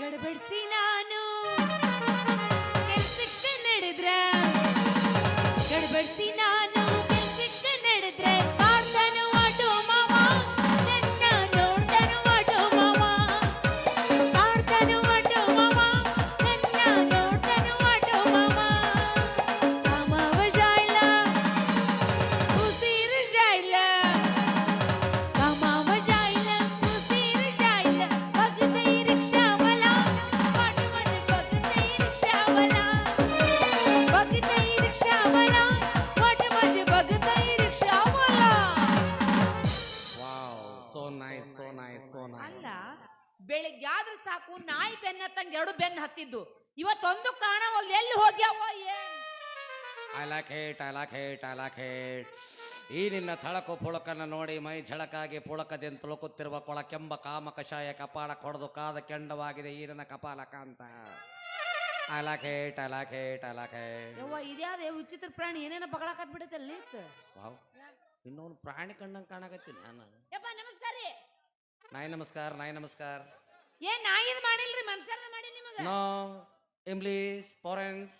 गड़बड़ सी नानू। ಸಾಕು ನಾಯಿ ಬೆನ್ನ ಹತ್ತಂಗೆ ಎರಡು ಬೆನ್ನು ಹತ್ತಿದ್ದು. ಇವತ್ತೊಂದು ಕಾಣವಲ್ದು ಎಲ್ಲಿ ಹೋಗ್ಯಾವ ಏನ್? ಅಲಖೇಟ್ ಅಲಖೇಟ್ ಅಲಖೇಟ್. ಈ ನಿನ್ನ ಥಳಕು ಪುಳಕನ್ನು ನೋಡಿ ಮೈ ಝಳಕಾಗಿ ಪುಳಕದಿಂದ ತುಳುಕುತ್ತಿರುವ ಕೊಳಕೆಂಬ ಕಾಮ ಕಷಾಯ ಕಪಾಳ ಕೊಡದು ಕಾದ ಕೆಂಡವಾಗಿದೆ ಈ ನನ್ನ ಕಪಾಲ ಕಾಂತ. ಅಲಖೇಟ್ ಅಲಖೇಟ್ ಅಲಖೇಟ್. ಯವ್ವ ಇದ್ಯಾವ್ದು ವಿಚಿತ್ರ ಪ್ರಾಣಿ? ಏನೇನೋ ಬಗಳಾಕತ್ ಬಿಡುತ್ತಲ್ಲ ನೀತ್. ವಾವ್. ಇನ್ನೊಂದು ಪ್ರಾಣಿ ಕಂಡಂಗೆ ಕಾಣಕತ್ತೀನಿ ನಾನು. ಯಪ್ಪ ನಮಸ್ಕಾರ ರೀ. ನಾಯಿ ನಮಸ್ಕಾರ ನಾಯಿ ನಮಸ್ಕಾರ. ಏನ್ ನಾಯಿದ್ ಮಾಡಿಲ್ರಿ ಮನುಷ್ಯರ್ದ ಮಾಡಿ ನಿಮಗೆ. ನೋ ಇಂಗ್ಲೀಷ್ ಫಾರೆನ್ಸ್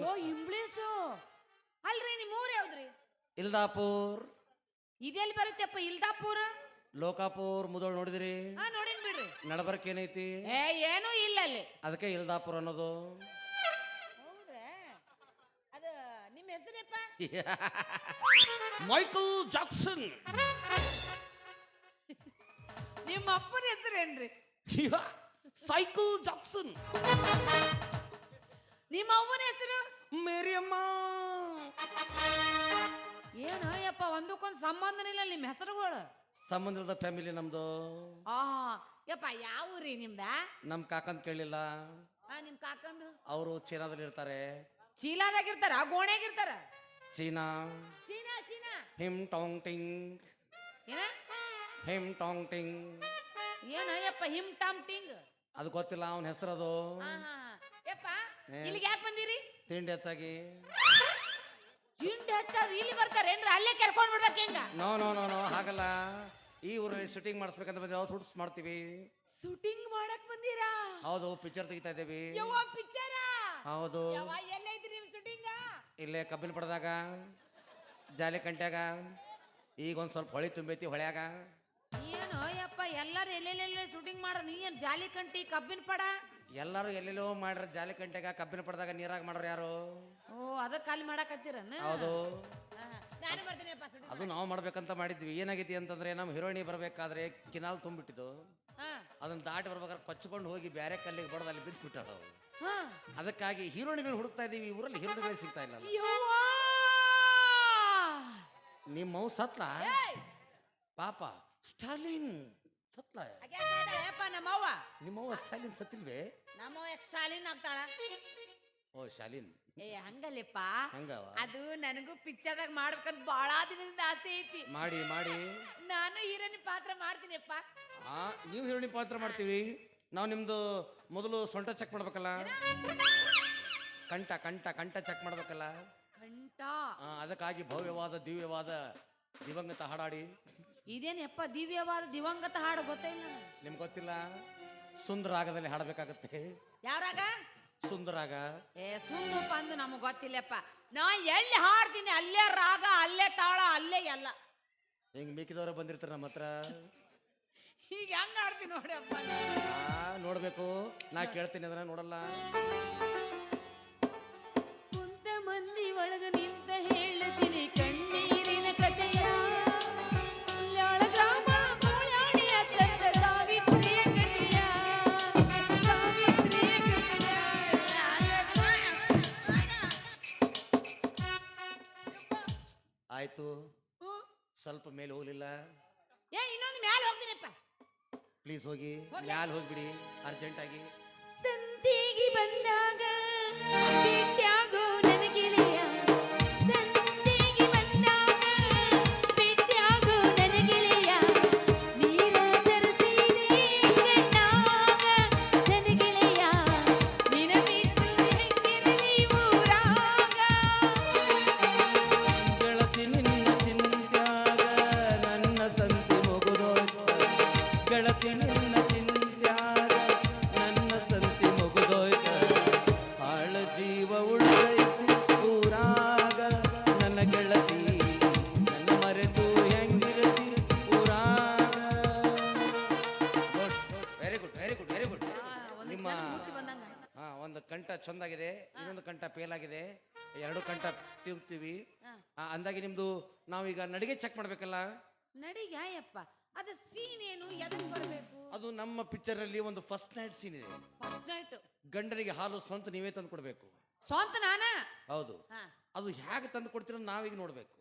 ಓ ಇಂಗ್ಲೀಷು ಅಲ್ರಿ ನಿಮ್ಮ ಊರ್ ಯಾವ್ದ್ರಿ? ಇಲ್ದಾಪುರ್. ಇದೆಲ್ಲಿ ಬರುತ್ತೆಪ್ಪ ಇಲ್ದಾಪುರ? ಲೋಕಾಪುರ್ ಮುದೋಳ್ ನೋಡಿದ್ರಿ? ಹಾ ನೋಡಿನ್ ಬಿಡ್ರಿ. ನಡಬರ್ಕ್ ಏನೈತಿ? ಏ ಏನೂ ಇಲ್ಲ ಅಲ್ಲಿ. ಅದಕ್ಕೆ ಇಲ್ದಾಪುರ್ ಅನ್ನೋದು. ಹೌದ್ರಾ? ಅದ ನಿಮ್ಮ ಹೆಸರೇಪ್ಪ? Michael Jackson. ನಿಮ್ಮ ಅಪ್ಪನ ಹೆಸರೇನ್ರಿ? Cycle Jackson. ನಿಮ್ಮ ಅವನ ಹೆಸರು? ಮೇರಿಯಮ್ಮ. ಏನ ಯಪ್ಪ ಒಂದಕ್ಕೊಂದು ಸಂಬಂಧನೇ ಇಲ್ಲ ನಿಮ್ಮ ಹೆಸರುಗಳು? ಸಂಬಂಧದ ಫ್ಯಾಮಿಲಿ ನಮ್ದು. ಆ ಯಪ್ಪ ಯಾವ ರೀ ನಿಮ್ದ? ನಮ್ ಕಾಕಂತ ಕೇಳಿಲ್ಲ. ಆ ನಿಮ್ ಕಾಕಂದು? ಅವರು ಚೀನಾದಲ್ಲಿ ಇರ್ತಾರೆ. ಚೀಲಾದಾಗಿರ್ತಾರ ಗೋಣ್ಯಾಗಿರ್ತಾರ? ಚೀನಾ. China China. ಹಿಮ್ ಟಾಂಗ್ ಟಿಂಗ್. ಏನ? ಹಿಮ್ ಟಾಂಗ್ ಟಿಂಗ್. ಏನು ಯಪ್ಪ ಹಿಮ್ ಟಾಮ್ ಟಿಂಗ್? ಅದು ಗೊತ್ತಿಲ್ಲ ಅವನ ಹೆಸರದು. ಹಾ ಹಾ ಹಾ. ಯಪ್ಪ ಏ. ಇಲ್ಲಿಗೆ ಯಾಕೆ ಬಂದಿರಿ? ತಿಂಡಿ ಹೆಚ್ಚಾಗಿ. ತಿಂಡಿ ಹಚ್ಚೋದು ಇಲ್ಲಿ ಬರ್ತಾರೆ ಏನ್ರ? ಅಲ್ಲೇ ಕರ್ಕೊಂಡ್ ಬಿಡ್ಬೇಕು ಹೆಂಗ? ನೋ ನೋ ನೋ ನೋ ಹಾಗಲ್ಲ. ಈ ಊರಲ್ಲಿ ಶೂಟಿಂಗ್ ಮಾಡಿಸ್ಬೇಕಂತ ಬಂದಿದ್ದೇವೆ ಶೂಟ್ಸ್ ಮಾಡ್ತೀವಿ. ಶೂಟಿಂಗ್ ಮಾಡಕ್ ಬಂದಿರಾ? ಹೌದು ಪಿಕ್ಚರ್ ತೆಗಿತಾ ಇದ್ದೀವಿ. ಯಾವ ಪಿಕ್ಚರ ಹೌದು. ಯಾವ ಎಲ್ಲ ಇದ್ರಿ ನೀವು ಶೂಟಿಂಗ ಇಲ್ಲೇ ಕಬ್ಬಿನ ಪಡೆದಾಗ ಜಾಲಿ ಕಂಟ್ಯಾಗ ಈಗ ಒಂದು ಸ್ವಲ್ಪ ಹೊಳಿ ತುಂಬೈತಿ ಹೊಳ್ಯಾಗ. ಏನು ಎಲ್ಲಾರು ಎಲ್ಲೆಲ್ಲೆಲ್ಲೇ ಶೂಟಿಂಗ್ ಮಾಡ್ರ ನೀ ಏನ್ ಜಾಲಿ ಕಂಟಿ ಕಬ್ಬಿನ ಪಡ? ಎಲ್ಲರೂ ಎಲ್ಲೆಲ್ಲೋ ಮಾಡ್ರ ಜಾಲಿ ಕಂಟ್ಯಾಗ ಕಬ್ಬಿನ ಪಡದಾಗ ನೀರಾಗ ಮಾಡ್ರ ಯಾರು? ಓ ಅದಕ್ಕೆ ಖಾಲಿ ಮಾಡಕತ್ತೀರನ್ನ ಹೌದು. ನಾನು ಶೂಟಿಂಗ್ ಅದು ನಾವು ಮಾಡ್ಬೇಕಂತ ಮಾಡಿದ್ವಿ. ಏನಾಗೈತಿ ಅಂತಂದ್ರೆ ನಮ್ಮ ಹೀರೋಣಿ ಬರಬೇಕಾದ್ರೆ ಕಿನಾಲ್ ತುಂಬಿಟ್ಟಿದ್ದು. ಹಾ. ಅದನ್ನ ದಾಟಿ ಬರ್ಬೇಕಾದ್ರೆ ಕೊಚ್ಕೊಂಡು ಹೋಗಿ ಬೇರೆ ಕಲ್ಲಿಗೆ ಬಡದಲ್ಲಿ ಅಲ್ಲಿ ಬಿದ್ದು ಬಿಟ್ಟದ ಹಾ. ಅದಕ್ಕಾಗಿ ಹೀರೋಣಿಗಳು ಹುಡುಕ್ತಾ ಇದೀವಿ. ಈ ಊರಲ್ಲಿ ಹೀರೋಯಿನಿಗಳೇ ಸಿಗ್ತಾ ಇಲ್ಲ ಯವ್ವ! ನಿಮ್ಮ ಸತ್ತ ಸತ್ಲ ಏಯ್! ಪಾಪ ಸ್ಟಾಲಿನ್. ಸತ್ಲ ಯಾಕ್ ಯಪ್ಪ ನಮ್ಮವ್ವ. ನಿಮ್ಮವ್ವ ಸ್ಟಾಲಿನ್ ಸತ್ತಿಲ್ವೇ? ನಮ್ಮವ್ವ ಎಕ್ಸ್ಟ್ರಾಲಿನ್ ಆಗ್ತಾಳ? ಓ ಶಾಲಿನ್ ಏ ಹಂಗಲ್ಲಪ್ಪ. ಹಂಗವ? ಅದು ನನಗೂ ಪಿಕ್ಚರ್ದಾಗ ಮಾಡ್ಬೇಕಂತ ಬಹಳ ದಿನದಿಂದ ಆಸೆ ಐತಿ. ಮಾಡಿ ಮಾಡಿ. ನಾನು ಹೀರೋನಿ ಪಾತ್ರ ಮಾಡ್ತೀನಿಪ್ಪ. ಆ ನೀವು ಹೀರೋಣಿ ಪಾತ್ರ ಮಾಡ್ತೀವಿ ನಾವು ನಿಮ್ದು ಮೊದಲು ಸೊಂಟ ಚೆಕ್ ಮಾಡ್ಬೇಕಲ್ಲ? ಕಂಠ ಕಂಠ ಕಂಠ ಚೆಕ್ ಮಾಡ್ಬೇಕಲ್ಲ? ಕಂಠ. ಆ, ಅದಕ್ಕಾಗಿ ಭವ್ಯವಾದ ದಿವ್ಯವಾದ ದಿವಂಗತ ಹಾಡಾಡಿ. ಇದೇನಪ್ಪ ದಿವ್ಯವಾದ ದಿವಂಗತ ಹಾಡು ಗೊತ್ತಿಲ್ಲ ನನಗೆ. ನಿಮ್ಗೆ ಗೊತ್ತಿಲ್ಲ? ಸುಂದರಾಗದಲ್ಲಿ ಹಾಡಬೇಕಾಗತ್ತೆ. ಯಾರಾಗ ಸುಂದರಾಗ ಏ ಸುಂದಪ್ಪ ಅಂದು ನಮಗೆ ಗೊತ್ತಿಲ್ಲಪ್ಪ. ನಾ ಎಲ್ಲಿ ಹಾಡ್ತೀನಿ ಅಲ್ಲೇ ರಾಗ ಅಲ್ಲೇ ತಾಳ ಅಲ್ಲೇ ಎಲ್ಲ. ಹಿಂಗೆ ಮಿಕ್ಕಿದವರ ಬಂದಿರ್ತಾರೆ ನಮ್ಮ ಹತ್ರ. ಈಗ ಹೆಂಗ್ ಹಾಡ್ತೀನಿ ನೋಡಿ ಆ, ನೋಡ್ಬೇಕು. ನಾ ಕೇಳ್ತೀನಿ ಅದನ್ನ ನೋಡಲ್ಲ. ಕುಂತ ಮಂದಿ ಒಳಗ ನಿಂತ ಮ್ಯಾಲ ಹೋಗ್ತೀನಿಪ್ಪ. ಪ್ಲೀಸ್ ಹೋಗಿ ಮ್ಯಾಲ ಹೋಗ್ಬಿಡಿ ಅರ್ಜೆಂಟಾಗಿ ಸಂತಿಗೆ ಬಂದಾಗ ಒಂದು ಕಂಠ ಚಂದಾಗಿದೆ ಇನ್ನೊಂದು ಕಂಠ ಫೇಲ್ ಆಗಿದೆ ಎರಡು ಕಂಠ ತಿರುಗ್ತೀವಿ ಅಂದಾಗಿ ಅಂದಾಗೆ ನಿಮ್ದು ನಾವೀಗ ನಡಿಗೆ ಚೆಕ್ ಮಾಡ್ಬೇಕಲ್ಲ? ನಡಿಗ ಯಪ್ಪ ಅದ ಸೀನ್ ಏನು? ಎದಕ್ ಬರ್ಬೇಕು? ಅದು ನಮ್ಮ ಪಿಕ್ಚರ್ ಅಲ್ಲಿ ಒಂದು ಫಸ್ಟ್ ನೈಟ್ ಸೀನ್ ಇದೆ. ಫಸ್ಟ್ ನೈಟ್ ಗಂಡನಿಗೆ ಹಾಲು ಸ್ವಂತ ನೀವೇ ತಂದು ಕೊಡ್ಬೇಕು. ಸ್ವಂತ ನಾನ? ಹೌದು. ಹಾ. ಅದು ಹೇಗೆ ತಂದು ಕೊಡ್ತೀರ ನಾವೀಗ ನೋಡ್ಬೇಕು.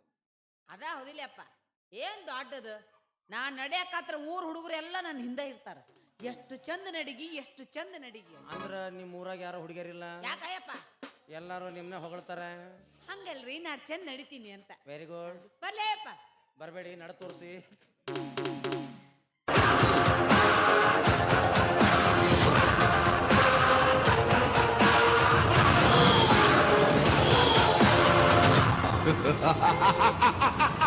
ಅದ ಹೌದಿಲ್ಲಪ್ಪ. ಏನ್ ದೊಡ್ಡದು? ನಾ ನಡೆಯಕತ್ರ ಊರ್ ಹುಡುಗರು ಎಲ್ಲ ನನ್ನ ಹಿಂದೆ ಇರ್ತಾರ. ಎಷ್ಟು ಚಂದ ನಡಿಗಿ ಎಷ್ಟು ಚಂದ ನಡಿಗಿ. ಅಂದ್ರ ನಿಮ್ ಊರಾಗ ಯಾರು ಹುಡುಗಿಯರಿಲ್ಲ? ಯಾಕಯ್ಯಪ್ಪ? ಎಲ್ಲಾರು ನಿಮ್ನೆ ಹೊಗಳ್ತಾರ. ಹಂಗಲ್ರಿ ನಾ ಚಂದ ನಡಿತೀನಿ ಅಂತ. ವೆರಿ ಗುಡ್ ಬರ್ಲೇಪ್ಪ. ಬರಬೇಡಿ ನಡ ತೋರಿಸಿ.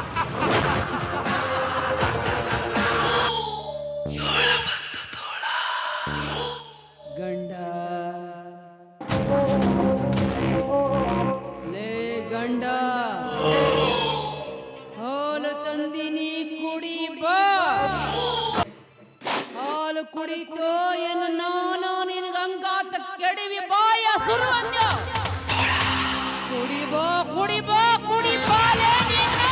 ಕುಡಿತೋ ಏನು ನಾನು ನಿನಗಂಗಾತ ಕೆಡಿವಿ ಬಾಯ ಸುರು ಅಂದ್ಯ ಕುಡಿಬೋ ಕುಡಿ ಬಾ ಕುಡಿ ಬಾ ಲೇ ನೀನು.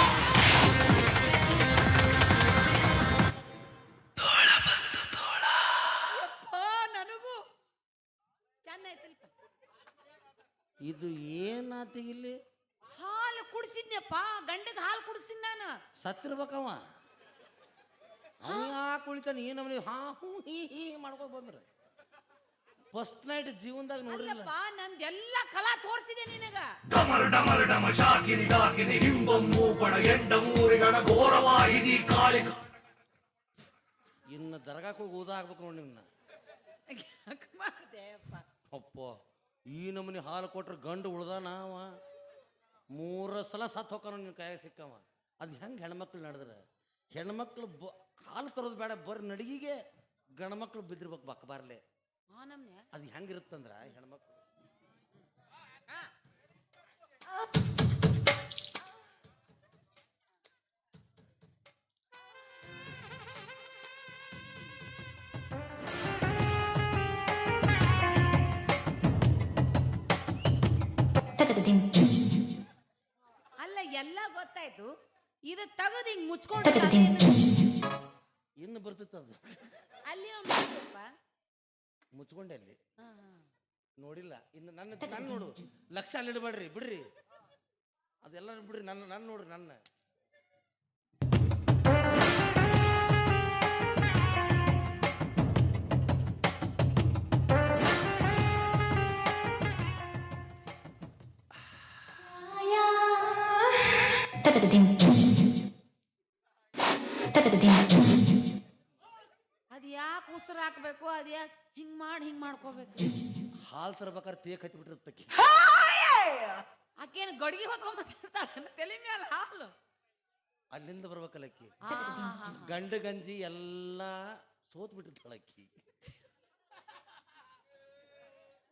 ನನಗೂ. ಚಂದ ಐತಲ್ಪ ಇದು ಏನಾತ ಇಲ್ಲಿ? ಹಾಲು ಕುಡಿಸಿದ್ನಪ್ಪ ಗಂಡಗ್ ಹಾಲು ಕುಡಿಸ್ತೀನಿ ನಾನು. ಸತ್ತಿರ್ಬೇಕವ. ಅವ ಕುಳಿತಾನೆ ಏನು ಅವನಿಗೆ ಹಾ ಹೂ ಹೀ ಹೀ ಮಾಡ್ಕೊಂಡು ಬಂದ್ರೆ ಫಸ್ಟ್ ನೈಟ್ ಜೀವನದಾಗ ನೋಡಿಲ್ಲ ಅಲ್ಲಪ್ಪ ನಂದೆಲ್ಲ ಕಲಾ ತೋರಿಸಿದೆ ನಿನಗ. ಡಮರ ಡಮರ ಡಮ ಶಾಕಿನಿ ಡಾಕಿನಿ ಹಿಂಬಂ ಮೂಪಣ ಎಂಡ ಮೂರಿಗಣ ಘೋರವಾಹಿನಿ ಕಾಳಿಕ ಇನ್ನು ದರ್ಗಾಕ್ಕೆ ಹೋಗಿ ಓದಾಗ್ಬೇಕು ಆಗ್ಬೇಕು ನೋಡಿ ನಿನ್ನ ಯಾಕೆ ಮಾಡ್ದೆ ಅಪ್ಪ? ಅಪ್ಪ ಈ ನಮೂನಿ ಹಾಲು ಕೊಟ್ರೆ ಗಂಡು ಉಳ್ದಾನ ಅವ ಮೂರು ಸಲ ಸತ್ತು ಹೋಗೋಣ ನಿನ್ನ ಕೈಯಾಗ ಸಿಕ್ಕವ. ಅದು ಹೆಂಗೆ ಹೆಣ್ಮಕ್ಳು ನಡೆದ್ರೆ? ಹೆಣ್ಮಕ್ಳು ಬ ಹಾಲು ತರೋದು ಬೇಡ ಬರ್ರಿ ನಡಿಗೆಗೆ ಗಂಡ್ಮಕ್ಳು ಬಿದ್ದಿರ್ಬೇಕು ಬಕ್ಕಬಾರ್ಲೆ ಆ ನಮ್ನೆ ಅದು ಹೆಂಗಿರುತ್ತಂದ್ರ ಹೆಣ್ಮಕ್ಳು? ಅಲ್ಲ ಎಲ್ಲ ಗೊತ್ತಾಯ್ತು. ಇದು ತಗದ್ ಹಿಂಗ್ ಮುಚ್ಕೊಂಡು? ಇನ್ನು ಬರ್ತಿತ್ತು ಅದು ಅಲ್ಲಿ. ಮುಚ್ಕೊಂಡೆ ಅಲ್ಲಿ ಹಾ, ಹಾ. ನೋಡಿಲ್ಲ ಇನ್ನು ನನ್ನ ನನ್ನ ನೋಡು ಲಕ್ಷ ಅಲ್ಲಿ ಇಡಬೇಡ್ರಿ ಬಿಡ್ರಿ ಅದೆಲ್ಲ ಬಿಡ್ರಿ ನನ್ನ ನನ್ನ ನೋಡ್ರಿ ನನ್ನ ಅದ್ ಮಾಡ್ಕೋಬೇಕು ಹಾಲು ತರ್ಬೇಕಾದ್ರೆ ತೇಕ್ ಹತ್ತಿ ಬಿಟ್ಟಿರ್ತಕ್ಕಿ ಆಕೇನು ಗಡಿಗೆ ಹೊತ್ಕೊಂಡ್ ಬಂದಿರ್ತಾಳ ತಲೆ ಮೇಲೆ ಹಾಲು. ಅಲ್ಲಿಂದ ಬರ್ಬೇಕಲ್ಲ ಅಕ್ಕಿ. ಗಂಡ ಗಂಜಿ ಎಲ್ಲ ಸೋತ್ ಬಿಟ್ಟಿರ್ತಾಳೆ ಅಕ್ಕಿ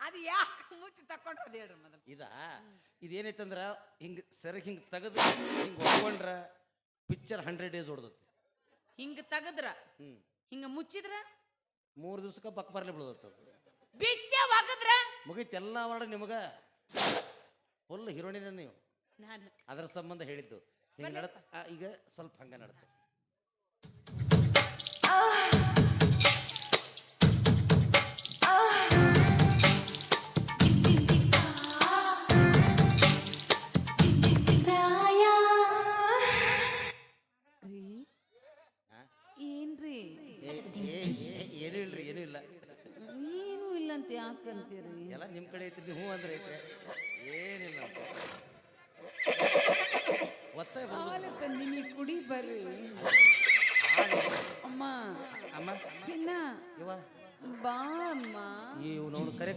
ಅದು ಯಾಕೆ ಮುಚ್ಚಿ ತಕೊಂಡು ಅದ್ ಹೇಳ್ರಿ ಮೊದಲು. ಇದ ಇದೇನೈತಂದ್ರ ಹಿಂಗ್ ಸೆರಗ್ ಹಿಂಗ್ ತೆಗೆದು ಹಿಂಗ್ ಒಪ್ಕೊಂಡ್ರ ಪಿಕ್ಚರ್ ಹಂಡ್ರೆಡ್ ಡೇಸ್ ಹೊಡ್ದತಿ ಹಿಂಗ ತೆಗದ್ರ? ಹ್ಮ್. ಹಿಂಗ ಮುಚ್ಚಿದ್ರ? ಮೂರು ದಿವ್ಸಕ್ಕೆ ಬಕ್ ಬರ್ಲಿ ಬಿಡದತ್ತ ಬಿಚ್ಚ ಒಗದ್ರ? ಮುಗೀತು ಎಲ್ಲ ವರ್ಡ್ ನಿಮಗ. ಫುಲ್ ಹೀರೋಣಿನ ನೀವು. ನಾನು. ಅದರ ಸಂಬಂಧ ಹೇಳಿದ್ದು. ಹಿಂಗೆ ಈಗ ಸ್ವಲ್ಪ ಹಂಗ ನಡತ.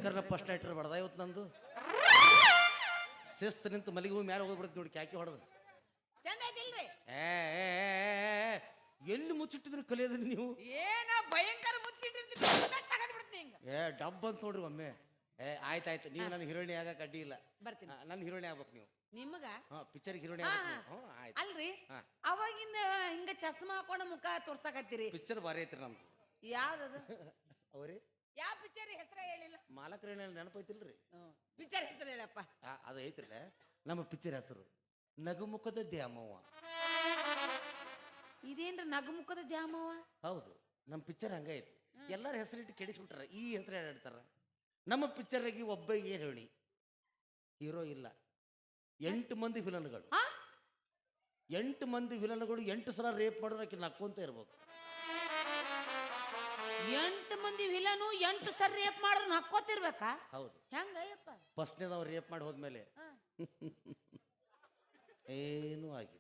ಇವ್ನವ್ನು ಕರೆ ಕರ್ನ ಫಸ್ಟ್ ಐಟರ್ ಬಡ್ದ ಇವತ್ತು ನಂದು. ಶಿಸ್ತು ನಿಂತು ಮಲ್ಲಿಗೆ ಹೂ ಮ್ಯಾಲೆ ಹೋಗ್ಬಿಡ್ತು ನೋಡಿ ಕ್ಯಾಕಿ ಹೊಡೆದು. ಚಂದ ಐತಿಲ್ರಿ. ಏ ಏ, ಏ, ಏ, ಎಲ್ಲಿ ಮುಚ್ಚಿಟ್ಟಿದ್ರು ಕಲಿಯೋದ್ರಿ ನೀವು? ಏನ ಭಯಂಕರ ಮುಚ್ಚಿಟ್ಟಿರ್ತೀನಿ ತಗದ್ ಬಿಡ್ತೀನಿ ಹಿಂಗ. ಏ ಡಬ್ ಅಂತ ನೋಡ್ರಿ ಒಮ್ಮೆ. ಏ ಆಯ್ತಾಯ್ತು. ಆಯ್ತು ನೀವು ನನ್ನ ಹೀರೋಣಿ ಆಗಕ್ಕೆ ಅಡ್ಡಿ ಇಲ್ಲ. ಬರ್ತೀನಿ. ನನ್ನ ಹೀರೋಣಿ ಆಗ್ಬೇಕು ನೀವು. ನಿಮಗ? ಹಾಂ ಪಿಕ್ಚರ್ ಹೀರೋಣಿ ಹಾ, ಆಗ್ಬೇಕು ಹ್ಞೂ ಆಯ್ತು. ಅಲ್ರಿ. ಹಾ. ಅವಾಗಿಂದ ಹಿಂಗ ಚಸ್ಮಾ ಹಾಕೊಂಡ ಮುಖ ತೋರ್ಸಾಕತ್ತೀರಿ. ಪಿಕ್ಚರ್ ಭಾರಿ ಐತ್ರಿ ನಮ್ದು. ಯಾವ್ದದು? ಅವ್ರಿ? ಯಾವ ಪಿಕ್ಚರ್ ಹೆಸರ ಹೇಳಿಲ್ಲ? ಮಾಲಕರ ನೆನಪೈತಿಲ್ರಿ? ಪಿಕ್ಚರ್ ಹೆಸರು ಹೇಳಪ್ಪ. ಆ, ಅದು ಐತ್ರಲ್ಲ. ನಮ್ಮ ಪಿಕ್ಚರ್ ಹೆಸರು ನಗುಮುಖದ ದ್ಯಾಮವ್ವ. ಇದೇನ್ರ ನಗುಮುಖದ ದ್ಯಾಮವ್ವ? ಹೌದು ನಮ್ಮ ಪಿಕ್ಚರ್ ಹಂಗ ಐತಿ. ಎಲ್ಲರ ಹೆಸರಿಟ್ಟು ಕೆಡಿಸ್ಬಿಟ್ರ ಈ ಹೆಸರು ಹೇಳಿಡ್ತಾರ ನಮ್ಮ ಪಿಕ್ಚರ್ಗೆ ಒಬ್ಬ ಏನು ಹೇಳಿ? ಹೀರೋ ಇಲ್ಲ. ಎಂಟು ಮಂದಿ ವಿಲನ್ಗಳು. ಹಾ? ಎಂಟು ಮಂದಿ ವಿಲನ್ಗಳು ಎಂಟು ಸಲ ರೇಪ್ ಮಾಡಿದ್ರೆ ಆಕೆ ನಕ್ಕೊಂತ ಇರ್ಬೇಕು. ಎಂಟು ಮಂದಿ ವಿಲನು ಎಂಟು ಸರ್ ರೇಪ್ ಮಾಡಿದ್ರು ಹಕ್ಕೋತಿರ್ಬೇಕಾ? ಹೌದು. ಹೆಂಗಯ್ಯಪ್ಪ ಫಸ್ಟ್ನೇದವ್ರು ರೇಪ್ ಮಾಡಿ ಹೋದ್ಮೇಲೆ. ಏನು ಆಗಿಲ್ಲ.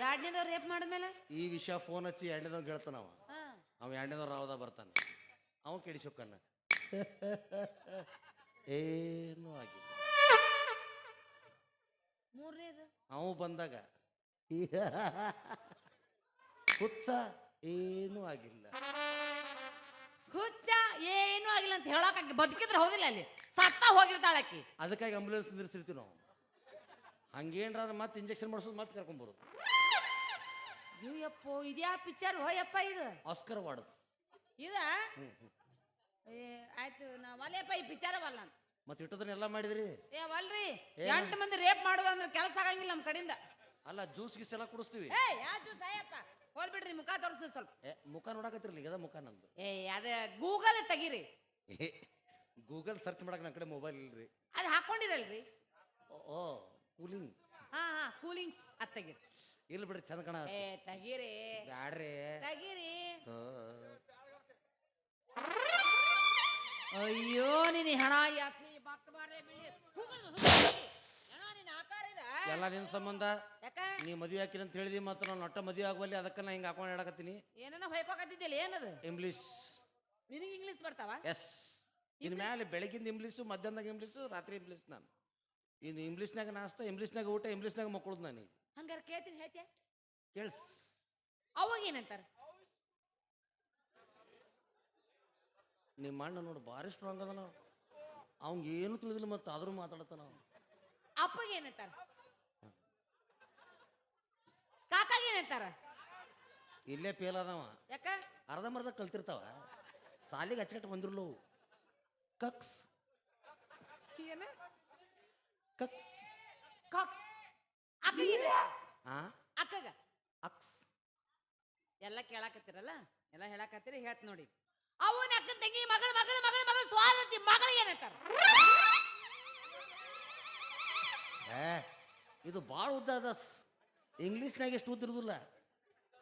ಎರಡನೇದವ್ರು ರೇಪ್ ಮಾಡಿದ್ಮೇಲೆ? ಈ ವಿಷಯ ಫೋನ್ ಹಚ್ಚಿ ಎರಡನೇದವ್ ಹೇಳ್ತಾನ ಹಾ. ಅವ ಎರಡನೇದವ್ ರಾವದ ಬರ್ತಾನೆ. ಅವ ಕೆಡಿಸೋಕನ್ನ ಏನೂ ಆಗಿಲ್ಲ. ಮೂರನೇದು? ಅವ ಬಂದಾಗ. ಹುಚ್ಚ. ಏನೂ ಆಗಿಲ್ಲ. ಹುಚ್ಚ ಏನೂ ಆಗಿಲ್ಲ ಅಂತ ಹೇಳೋಕೆ ಬದುಕಿದ್ರೆ ಹೋಗಿಲ್ಲ ಅಲ್ಲಿ. ಸತ್ತ ಹೋಗಿರ್ತಾಳೆ ಆಕಿ. ಅದಕ್ಕಾಗಿ ಆಂಬುಲೆನ್ಸ್ ನಿಲ್ಲಿಸಿರ್ತೀವಿ ನಾವು. ಹಂಗೇನ್ರ ಮತ್ತೆ ಇಂಜೆಕ್ಷನ್ ಮಾಡಿಸೋದು ಮತ್ತೆ ಕರ್ಕೊಂಬರೋದು ಅಯ್ಯಪ್ಪೋ ಇದ್ಯಾ ಪಿಕ್ಚರ್ ಹೋಯಪ್ಪ ಇದು. ಆಸ್ಕರ್ ವಾರ್ಡ್ ಇದ? ಏ ಆಯ್ತು ನಾ ಒಲೆಯಪ್ಪ ಈ ಪಿಕ್ಚರ್ ವಲ್ಲ ಅಂತ. ಮತ್ತೆ ಇಟ್ಟದನ್ನೆಲ್ಲ ಮಾಡಿದ್ರಿ? ಏ ವಲ್ರಿ ಎಂಟು ಮಂದಿ ರೇಪ್ ಮಾಡೋದು ಅಂದ್ರೆ ಕೆಲಸ ಆಗಂಗಿಲ್ಲ ನಮ್ಮ ಕಡೆಯಿಂದ. ಅಲ್ಲ ಜ್ಯೂಸ್ ಗೀಸ್ ಎಲ್ಲ ಕುಡಿಸ್ತೀವಿ. ಏ ಯಾ ಜ್ಯೂಸ್ ಹೋಲ್ಬಿಡ್ರಿ ಮುಖ ತೋರಿಸು ಸ್ವಲ್ಪ. ಏ ಮುಖ ನೋಡಕತ್ತಿರ್ಲಿ ಅದ ಮುಖ ನಂದು? ಏ ಅದ ಗೂಗಲ್ ತೆಗೀರಿ. ಗೂಗಲ್ ಸರ್ಚ್ ಮಾಡಕ್ ನನ್ನ ಕಡೆ ಮೊಬೈಲ್ ಇಲ್ರಿ. ಅದು ಹಾಕೊಂಡಿರಲ್ರಿ? ಓ ಕೂಲಿಂಗ್ ಹಾ ಹಾ ಕೂಲಿಂಗ್ಸ್ ಅದ್ ತೆಗೀರಿ. ಇಲ್ಲ ಬಿಡ್ರಿ ಚಂದ ಕಣ. ಏ ತೆಗೀರಿ. ಬ್ಯಾಡ್ರಿ. ತೆಗೀರಿ. ಅಯ್ಯೋ ನೀನು ಹಣ ಯಾತ್ರಿ ಬಾಕ್ ಬಾರ್ಲೆ ಬಿಳಿ ಹುಗುದು, ಹುಗುದು. ಹಣ ನಿನ್ನ ಆಕಾರ ಇದೆ ಎಲ್ಲ ನಿನ್ ಸಂಬಂಧ? ಯಾಕ? ನೀ ಮದುವೆ ಹಾಕಿನ ಅಂತ ಹೇಳಿದಿ ಮತ್ತು ನಾನು ಒಟ್ಟ ಮದುವೆ ಆಗುವಲ್ಲಿ ಅದಕ್ಕೆ ನಾ ಹಿಂಗೆ ಹಾಕೊಂಡು ಹೇಳಕತ್ತೀನಿ ಏನೇನ ಹೊಯ್ಕೋಕತ್ತಿದ್ದಿಲ್ಲ ಏನದು? ಇಂಗ್ಲೀಷ್ ನಿನಗೆ ಇಂಗ್ಲೀಷ್ ಬರ್ತಾವ? ಎಸ್ ಇನ್ ಮ್ಯಾಲೆ ಬೆಳಗಿಂದ ಇಂಗ್ಲೀಷು ಮಧ್ಯಾಹ್ನದಾಗ ಇಂಗ್ಲೀಷು ರಾತ್ರಿ ಇಂಗ್ಲಿಷ್ ನಾನು. ಇನ್ನು ಇಂಗ್ಲೀಷ್ನಾಗ ನಾಷ್ಟ ಇಂಗ್ಲೀಷ್ನಾಗ ಊಟ ಇಂಗ್ಲೀಷ್ನಾಗ ಮಕ್ಕಳದು ನಾನು ಹಂಗಾರೆ ಕೇಳ್ತೀನಿ ಹೇಳ್ತೀಯ? ಕೇಳಿಸ್. ಅವಾಗ ಏನಂತಾರ? ನಿಮ್ಮ ಅಣ್ಣ ನೋಡು ಭಾರಿ ಸ್ಟ್ರಾಂಗ್ ಅದ ನಾವು ಅವ್ನಿಗೆ ಏನು ತಿಳಿದಿಲ್ಲ ಮತ್ತು ಆದರೂ ಮಾತಾಡತ್ತ ನಾವು ಅಪ್ಪಗೆ ಏನಂತಾರ? ಏನಂತಾರ ಇಲ್ಲೇ ಫೇಲ್ ಅದಾವ ಯಾಕ? ಅರ್ಧಂಬರ್ಧ ಕಲ್ತಿರ್ತಾವ. ಸಾಲಿಗೆ ಅಚ್ಚಕಟ್ಟು ಬಂದಿರ್ಲು ಕಕ್ಸ್. ಏನ? ಕಕ್ಸ್. ಕಾಕ್ಸ್. ಅಕ್ಕಗ ಹಾ ಅಕ್ಕಗ. ಅಕ್ಸ್. ಎಲ್ಲ ಕೇಳಾಕತ್ತೀರಲ್ಲ? ಎಲ್ಲ ಹೇಳಾಕತ್ತೀರಿ ಹೇಳ್ತ ನೋಡಿ. ಅವನ ಅಕ್ಕನ ತಂಗಿ ಮಗಳ ಮಗಳ ಮಗಳ ಮಗಳ ಸ್ವಾರತಿ ಮಗಳ ಏನಂತಾರ ಏ ಇದು ಭಾಳ ಉದ್ದ ಅದ. ಇಂಗ್ಲೀಷ್ನಾಗ ಎಷ್ಟು ಉದ್ದ ಇರುದಿಲ್ಲ?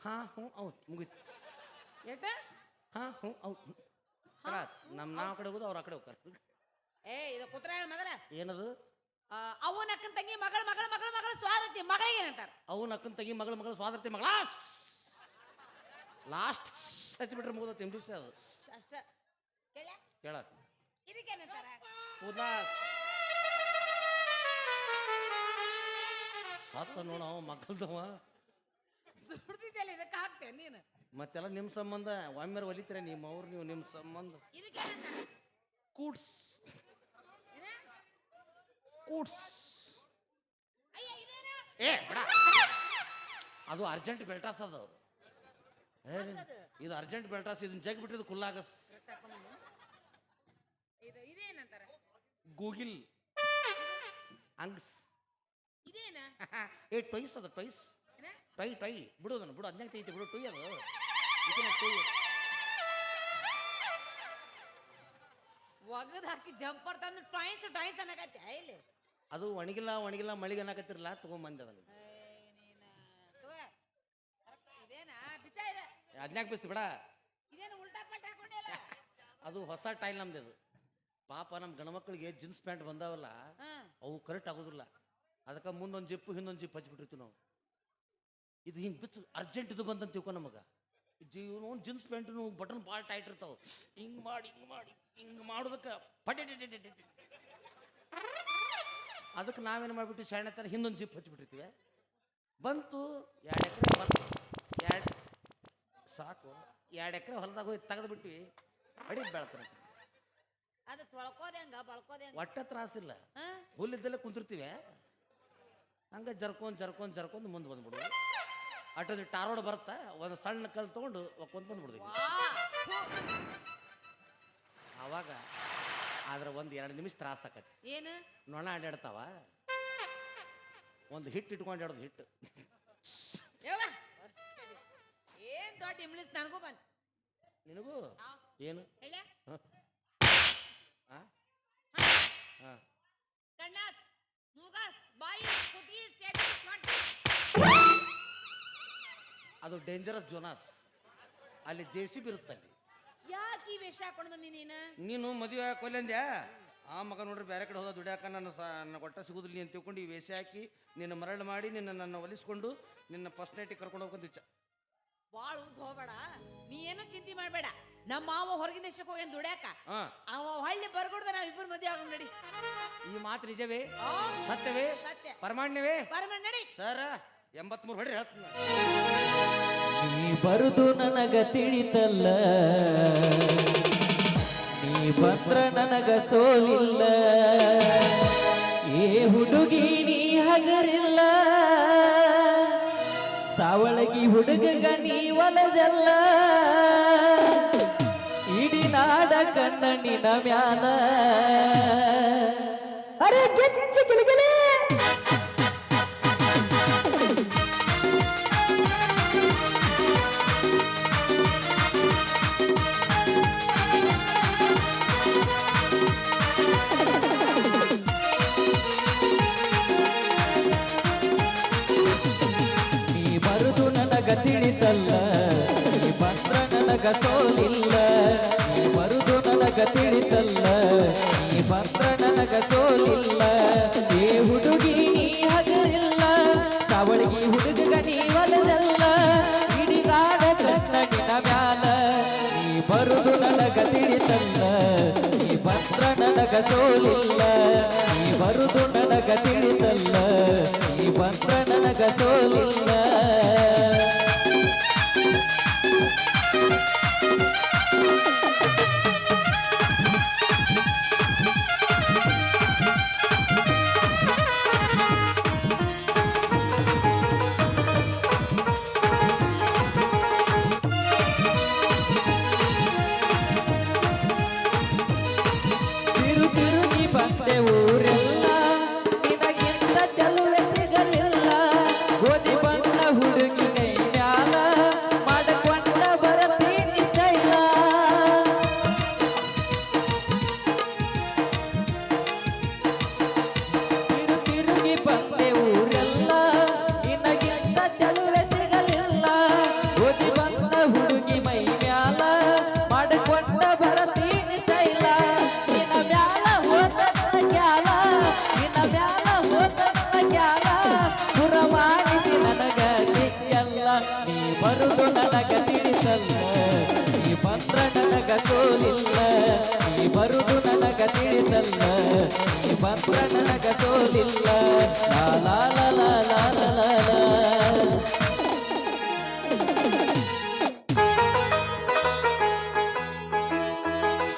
ಹಾಂ ಹ್ಞೂ ಔತ್ ಮುಗೀತು. ಏಟ? ಹಾಂ ಹ್ಞೂ ಔಟ್ ಕ್ಲಾಸ್ ನಮ್ಮ ನಾವು ಕಡೆ ಹೋಗೋದು ಅವ್ರ ಆ ಕಡೆ ಹೋಗ್ತಾರೆ. ಏ ಇದು ಕುತ್ರ ಹೇಳ ಮೊದಲ. ಏನದು? ಅವನ ಅಕ್ಕನ ತಂಗಿ ಮಗಳ ಮಗಳ ಮಗಳ ಮಗಳ ಸ್ವಾರತಿ ಮಗಳಿಗೆ ಏನಂತಾರ? ಅವನ ಅಕ್ಕನ ತಂಗಿ ಮಗಳ ಮಗಳ ಸ್ವಾತಂತ್ರ್ಯ ಮಗಳ. ಲಾಸ್ಟ್ ಹಚ್ಚಿಬಿಟ್ರೆ ಮುಗಿದು ಇಂಗ್ಲೀಷ್ ಅದು. ಅಷ್ಟ. ಕೇಳ. ಕೇಳಕ್ ಇದಕ್ಕೇನಂತಾರ ಉದಾಸ್ ಸಾತ ನೋಡ ಅವ ಮಕ್ಕಳ್ದವ ದುಡ್ದಿದ್ದೆಲ್ಲ ಇದಕ್ಕೆ ಹಾಕ್ತೆ ನೀನು. ಮತ್ತೆಲ್ಲ ನಿಮ್ಮ ಸಂಬಂಧ ಒಮ್ಮೆ ಒಲಿತೀರ ನಿಮ್ಮ ಅವ್ರು ನೀವು ನಿಮ್ಮ ಸಂಬಂಧ. ಕೂಡ್ಸ್? ಕೂಡ್ಸ್. ಏ ಬಿಡ. ಅದು ಅರ್ಜೆಂಟ್ ಬೆಲ್ಟಾಸ್ ಅದು. ಏ? ಇದು ಅರ್ಜೆಂಟ್ ಬೆಲ್ಟಾಸ್ ಇದನ್ನ ಜಗ್ ಬಿಟ್ಟಿದ್ದು ಕುಲ್ಲಾಗಸ್. ಇದು ಇದೇನಂತಾರೆ? ಗೂಗಿಲ್. ಅಂಗ್ಸ್. ಇದೇನ? ಏ ಟೊಯ್ಸ್ ಅದ ಟೊಯ್ಸ್? Tie tie. ಬಿಡು ಅದನ್ನು ಬಿಡು. ಅದ್ನಾಗ ತೈತಿ ಬಿಡು. ಟೊಯ್ ಅದು. ಇದನ್ನ ಟೊಯ್. ಒಗದ್ ಹಾಕಿ ಜಂಪರ್ ತಂದು ಟಾಯ್ಸ್ ಟಾಯ್ಸ್ ಅನ್ನಕತ್ತೆ. ಇಲ್ಲಿ. ಅದು ಒಣಗಿಲ್ಲ ಒಣಗಿಲ್ಲ ಮಳಿಗೆ ಅನ್ನಕತ್ತಿರಲ್ಲ ತಗೊಂಬಂದೆ ಅದನ್ನು. ಅದ್ನಾಗ ಬಿಸ್ತು ಬಿಡ. ಅದು ಹೊಸ ಟೈಲ್ ನಮ್ದು ಅದು ಪಾಪ ನಮ್ಮ ಗಣಮಕ್ಕಳಿಗೆ ಜೀನ್ಸ್ ಪ್ಯಾಂಟ್ ಬಂದಾವಲ್ಲ ಅವು ಕರೆಕ್ಟ್ ಆಗೋದಿಲ್ಲ. ಅದಕ್ಕೆ ಮುಂದೊಂದು ಜಿಪ್ಪು ಹಿಂದೊಂದು ಜಿಪ್ ಹಚ್ಬಿಟ್ಟಿರ್ತೀವಿ ನಾವು. ಇದು ಹಿಂಗೆ ಬಿಚ್ಚು ಅರ್ಜೆಂಟ್ ಇದು ಬಂದಂತ ತಿಳ್ಕೊ ನಮಗೆ. ಒಂದು ಜೀನ್ಸ್ ಪ್ಯಾಂಟ್ನು ಬಟನ್ ಭಾಳ ಟೈಟ್ ಇರ್ತಾವೆ. ಹಿಂಗೆ ಮಾಡಿ ಹಿಂಗೆ ಮಾಡಿ ಹಿಂಗೆ ಮಾಡೋದಕ್ಕೆ ಪಟೆ ಅದಕ್ಕೆ ನಾವೇನು ಮಾಡಿಬಿಟ್ಟು ಶಾಣೆತರ ಹಿಂದೊಂದು ಜಿಪ್ ಹಚ್ಬಿಟ್ಟಿರ್ತೀವಿ. ಬಂತು ಎರಡು ಎಕರೆ ಹೊಲ. ಎರಡು ಸಾಕು ಎರಡು ಎಕರೆ ಹೊಲದಾಗ ಹೋಗಿ ತೆಗೆದುಬಿಟ್ವಿ. ಅಡಿ ಬೆಳ್ತಾರೆ. ಒಟ್ಟ ತ್ರಾಸಿಲ್ಲ ಹುಲ್ಲಿದ್ದಲ್ಲೇ ಕುಂತಿರ್ತೀವಿ. ಹಂಗೆ ಜರ್ಕೊಂಡು ಜರ್ಕೊಂಡು ಜರ್ಕೊಂಡು ಮುಂದೆ ಬಂದ್ಬಿಡು ಅಟ್ಟೊಂದು ಟಾರೋಡ್ ಬರುತ್ತಾ ಒಂದು ಸಣ್ಣ ಕಲ್ ತೊಗೊಂಡು ಒಕ್ಕೊಂದು ಬಂದ್ಬಿಡ್ತೀವಿ ಆವಾಗ ಅವಾಗ ಆದ್ರೆ ಒಂದು ಎರಡು ನಿಮಿಷ ತ್ರಾಸ ಆಕತಿ. ಏನು? ನೊಣ ಅಡ್ಯಾಡ್ತಾವ. ಒಂದು ಹಿಟ್ಟು ಇಟ್ಕೊಂಡು ಆಡೋದು ಹಿಟ್ಟು ಏನು ದೊಡ್ಡ ಇಂಗ್ಲೀಷ್ ನನಗೂ ಬಂತು. ನಿನಗೂ? ಏನು? ಹಾಂ. ಆ. ಕಣ್ಣಾಸ್ ಮೂಗಾಸ್ ಅದು ಡೇಂಜರಸ್ ಜೋನಾಸ್ ಅಲ್ಲಿ ಜೆ ಸಿ ಬಿ ಯಾಕೆ ಈ ವೇಷ ಹಾಕೊಂಡು ಬಂದಿ ನೀನು? ನೀನು ಮದುವೆ ಕೊಲ್ಲಂದ್ಯಾ ಆ ಮಗ ನೋಡ್ರಿ ಬೇರೆ ಕಡೆ ಹೋದ ದುಡ್ಯಾಕ ನನ್ನ ಸ ನನ್ನ ಕೊಟ್ಟ ಸಿಗುದಿಲ್ಲ ಅಂತ ತಿಳ್ಕೊಂಡು ಈ ವೇಷ ಹಾಕಿ ನಿನ್ನ ಮರಳು ಮಾಡಿ ನಿನ್ನ ನನ್ನ ಒಲಿಸ್ಕೊಂಡು ನಿನ್ನ ಫಸ್ಟ್ ನೈಟಿಗೆ ಕರ್ಕೊಂಡು ಹೋಗ್ಕೊಂಡು ಇಚ್ಛ. ಬಾಳ ಉದ್ದ ಹೋಗ್ಬೇಡ. ನೀ ಏನು ಚಿಂತೆ ಮಾಡಬೇಡ. ನಮ್ಮ ಮಾವ ಹೊರಗಿನ ದೇಶಕ್ಕೆ ಹೋಗಿ ದುಡ್ಯಾಕ? ಹಾ. ಅವ ಹಳ್ಳಿ ಬರ್ಕೊಡ್ದ ನಾವ್ ಇಬ್ಬರು ಮದ್ವೆ ಆಗ ನಡಿ. ಈ ಮಾತು ನಿಜವೇ? ಆ, ಸತ್ಯವೇ? ಸತ್ಯ. ಪರಮಾಣ್ಯವೇ ಬರ್ಮ ನಡಿ. ಸರ ಎಂಬತ್ಮೂರು ಹೊಡ್ರಿ ಹೇಳ್ತೀನಿ ನೀ ಬರುದು ನನಗ ತಿಳಿತಲ್ಲ. ನೀ ಬಂದ್ರ ನನಗ ಸೋಲಿಲ್ಲ. ಏ ಹುಡುಗಿ ನೀ ಹಗರಿಲ್ಲ. ಸಾವಳಗಿ ಹುಡುಗ ನೀ ಒಲದಲ್ಲ. ಇಡೀ ನಾಡ ಕಣ್ಣಿನ ಮ್ಯಾಲ. ಅರೆ ಗೆಚ್ಚಿ de ti. ಪುರನನ ಗತೋದಿಲ್ಲ ಲಾ ಲಾ ಲಾ ಲಾ ಲಾ